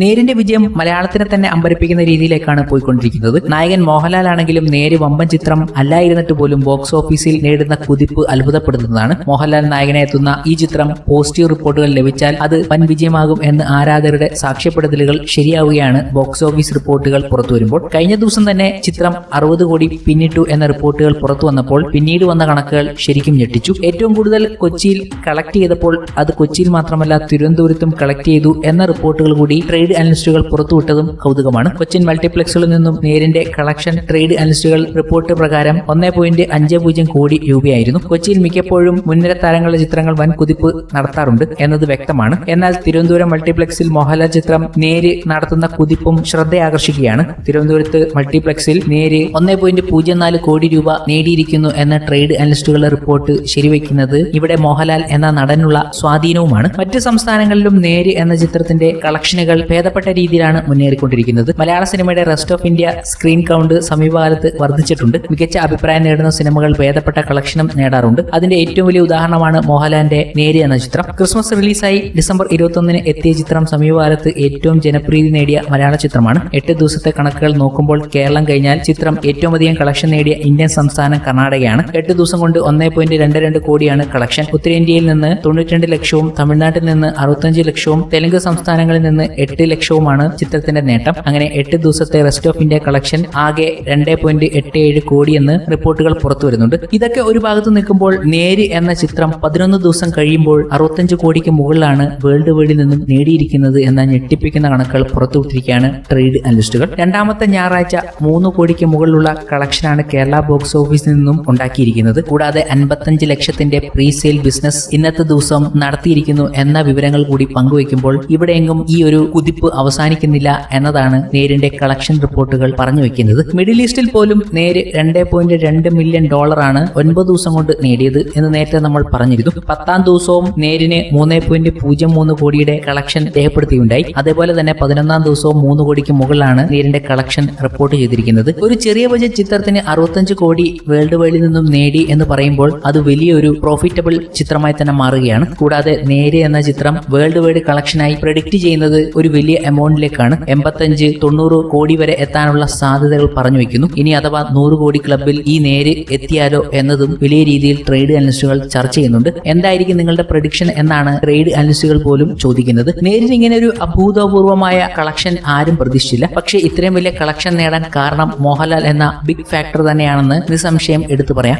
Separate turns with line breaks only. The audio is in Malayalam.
നേരിന്റെ വിജയം മലയാളത്തിനെ തന്നെ അമ്പരപ്പിക്കുന്ന രീതിയിലേക്കാണ് പോയിക്കൊണ്ടിരിക്കുന്നത്. നായകൻ മോഹൻലാൽ ആണെങ്കിലും നേര് വമ്പൻ ചിത്രം അല്ലായിരുന്നിട്ട് പോലും ബോക്സ് ഓഫീസിൽ നേടുന്ന കുതിപ്പ് അത്ഭുതപ്പെടുത്തുന്നതാണ്. മോഹൻലാൽ നായകനെ എത്തുന്ന ഈ ചിത്രം പോസിറ്റീവ് റിപ്പോർട്ടുകൾ ലഭിച്ചാൽ അത് വൻ വിജയമാകും എന്ന് ആരാധകരുടെ സാക്ഷ്യപ്പെടുത്തലുകൾ ശരിയാവുകയാണ് ബോക്സ് ഓഫീസ് റിപ്പോർട്ടുകൾ പുറത്തു വരുമ്പോൾ. കഴിഞ്ഞ ദിവസം തന്നെ ചിത്രം അറുപത് കോടി പിന്നിട്ടു എന്ന റിപ്പോർട്ടുകൾ പുറത്തു വന്നപ്പോൾ പിന്നീട് വന്ന കണക്കുകൾ ശരിക്കും ഞെട്ടിച്ചു. ഏറ്റവും കൂടുതൽ കൊച്ചിയിൽ കളക്ട് ചെയ്തപ്പോൾ അത് കൊച്ചിയിൽ മാത്രമല്ല തിരുവനന്തപുരത്തും കളക്ട് ചെയ്തു എന്ന റിപ്പോർട്ടുകൾ കൂടി ട്രേഡ് അനലിസ്റ്റുകൾ പുറത്തുവിട്ടതും കൗതുകമാണ്. കൊച്ചിൻ മൾട്ടിപ്ലക്സുകളിൽ നിന്നും നേരിന്റെ കളക്ഷൻ ട്രേഡ് അനലിസ്റ്റുകൾ റിപ്പോർട്ട് പ്രകാരം ഒന്നേ പോയിന്റ് അഞ്ച് പൂജ്യം കോടി രൂപയായിരുന്നു. കൊച്ചിയിൽ മിക്കപ്പോഴും മുൻനിര താരങ്ങളുടെ ചിത്രങ്ങൾ വൻ കുതിപ്പ് നടത്താറുണ്ട് എന്നത് വ്യക്തമാണ്. എന്നാൽ തിരുവനന്തപുരം മൾട്ടിപ്ലക്സിൽ മോഹൻലാൽ ചിത്രം നേര് നടത്തുന്ന കുതിപ്പും ശ്രദ്ധയാകർഷിക്കുകയാണ്. തിരുവനന്തപുരത്ത് മൾട്ടിപ്ലക്സിൽ നേര് ഒന്നേ പോയിന്റ് പൂജ്യം നാല് കോടി രൂപ നേടിയിരിക്കുന്നു എന്ന ട്രേഡ് അനലിസ്റ്റുകളുടെ റിപ്പോർട്ട് ശരിവെക്കുന്നത് ഇവിടെ മോഹൻലാൽ എന്ന നടനുള്ള സ്വാധീനവുമാണ്. മറ്റ് സംസ്ഥാനങ്ങളിലും നേര് എന്ന ചിത്രത്തിന്റെ കളക്ഷനുകൾ ഭേദപ്പെട്ട രീതിയിലാണ് മുന്നേറിക്കൊണ്ടിരിക്കുന്നത്. മലയാള സിനിമയുടെ rest of India screen count സമീപകാലത്ത് വർദ്ധിച്ചിട്ടുണ്ട്. മികച്ച അഭിപ്രായം നേടുന്ന സിനിമകൾ ഭേദപ്പെട്ട കളക്ഷനും നേടാറുണ്ട്. അതിന്റെ ഏറ്റവും വലിയ ഉദാഹരണമാണ് മോഹൻലാലിന്റെ നേരി എന്ന ചിത്രം. ക്രിസ്മസ് റിലീസായി ഡിസംബർ ഇരുപത്തൊന്നിന് എത്തിയ ചിത്രം സമീപകാലത്ത് ഏറ്റവും ജനപ്രീതി നേടിയ മലയാള ചിത്രമാണ്. എട്ട് ദിവസത്തെ കണക്കുകൾ നോക്കുമ്പോൾ കേരളം കഴിഞ്ഞാൽ ചിത്രം ഏറ്റവും അധികം കളക്ഷൻ നേടിയ ഇന്ത്യൻ സംസ്ഥാനം കർണാടകയാണ്. എട്ട് ദിവസം കൊണ്ട് ഒന്നേ പോയിന്റ് രണ്ട് രണ്ട് കോടിയാണ് കളക്ഷൻ. ഉത്തരേന്ത്യയിൽ നിന്ന് തൊണ്ണൂറ്റിരണ്ട് ലക്ഷവും തമിഴ്നാട്ടിൽ നിന്ന് അറുപത്തഞ്ച് ലക്ഷവും തെലുങ്ക് സംസ്ഥാനങ്ങളിൽ നിന്ന് എട്ട് ലക്ഷവുമാണ് ചിത്രത്തിന്റെ നേട്ടം. അങ്ങനെ എട്ട് ദിവസത്തെ റെസ്റ്റ് ഓഫ് ഇന്ത്യ കളക്ഷൻ ആകെ രണ്ട് പോയിന്റ് എട്ട് ഏഴ് കോടി എന്ന് റിപ്പോർട്ടുകൾ പുറത്തു വരുന്നുണ്ട്. ഇതൊക്കെ ഒരു ഭാഗത്ത് നിൽക്കുമ്പോൾ നേര് എന്ന ചിത്രം പതിനൊന്ന് ദിവസം കഴിയുമ്പോൾ അറുപത്തഞ്ച് കോടിക്ക് മുകളിലാണ് വേൾഡ് വൈഡിൽ നിന്നും നേടിയിരിക്കുന്നത് എന്ന ഞെട്ടിപ്പിക്കുന്ന കണക്കുകൾ പുറത്തുവിട്ടിരിക്കുകയാണ് ട്രേഡ് അനലിസ്റ്റുകൾ. രണ്ടാമത്തെ ഞായറാഴ്ച മൂന്ന് കോടിക്ക് മുകളിലുള്ള കളക്ഷനാണ് കേരള ബോക്സ് ഓഫീസിൽ നിന്നും ഉണ്ടാക്കിയിരിക്കുന്നത്. കൂടാതെ അൻപത്തഞ്ച് ലക്ഷത്തിന്റെ പ്രീ സെയിൽ ബിസിനസ് ഇന്നത്തെ ദിവസം നടത്തിയിരിക്കുന്നു എന്ന വിവരങ്ങൾ കൂടി പങ്കുവയ്ക്കുമ്പോൾ ഇവിടെയെങ്കിലും ഈ ഒരു കുതിപ്പ് അവസാനിക്കുന്നില്ല എന്നതാണ് നേരിന്റെ കളക്ഷൻ റിപ്പോർട്ടുകൾ പറഞ്ഞു വെക്കുന്നത്. മിഡിൽ ഈസ്റ്റിൽ പോലും നേര് രണ്ട് പോയിന്റ് രണ്ട് മില്യൺ ഡോളറാണ് ഒൻപത് ദിവസം കൊണ്ട് നേടിയത് എന്ന് നേരത്തെ നമ്മൾ പറഞ്ഞിരുന്നു. പത്താം ദിവസവും നേരിന് മൂന്ന് പോയിന്റ് പൂജ്യം മൂന്ന് കോടിയുടെ കളക്ഷൻ രേഖപ്പെടുത്തിയുണ്ടായി. അതേപോലെ തന്നെ പതിനൊന്നാം ദിവസവും മൂന്ന് കോടിക്ക് മുകളിലാണ് നേരിന്റെ കളക്ഷൻ റിപ്പോർട്ട് ചെയ്തിരിക്കുന്നത്. ഒരു ചെറിയ ബജറ്റ് ചിത്രത്തിന് അറുപത്തഞ്ച് കോടി വേൾഡ് വൈഡിൽ നിന്നും നേടി എന്ന് പറയുമ്പോൾ അത് വലിയൊരു പ്രോഫിറ്റബിൾ ചിത്രമായി തന്നെ മാറുകയാണ്. കൂടാതെ നേര് എന്ന ചിത്രം വേൾഡ് വൈഡ് കളക്ഷനായി പ്രഡിക്റ്റ് ചെയ്യുന്നത് ഒരു വലിയ എമൗണ്ടിലേക്കാണ് എൺപത്തഞ്ച് തൊണ്ണൂറ് കോടി വരെ എത്താനുള്ള സാധ്യതകൾ പറഞ്ഞു വെക്കുന്നു. ഇനി അഥവാ നൂറ് കോടി ക്ലബിൽ ഈ നേര് എത്തിയാലോ എന്നതും വലിയ രീതിയിൽ ട്രേഡ് അനലിസ്റ്റുകൾ ചർച്ച ചെയ്യുന്നുണ്ട്. എന്തായിരിക്കും നിങ്ങളുടെ പ്രഡിക്ഷൻ എന്നാണ് ട്രേഡ് അനലിസ്റ്റുകൾ പോലും ചോദിക്കുന്നത്. നേരിൽ ഇങ്ങനെ ഒരു അഭൂതപൂർവമായ കളക്ഷൻ ആരും പ്രതീക്ഷിച്ചില്ല. പക്ഷേ ഇത്രയും വലിയ കളക്ഷൻ നേടാൻ കാരണം മോഹൻലാൽ എന്ന ബിഗ് ഫാക്ടർ തന്നെയാണെന്ന് നിസ്സംശയം എടുത്തു പറയാം.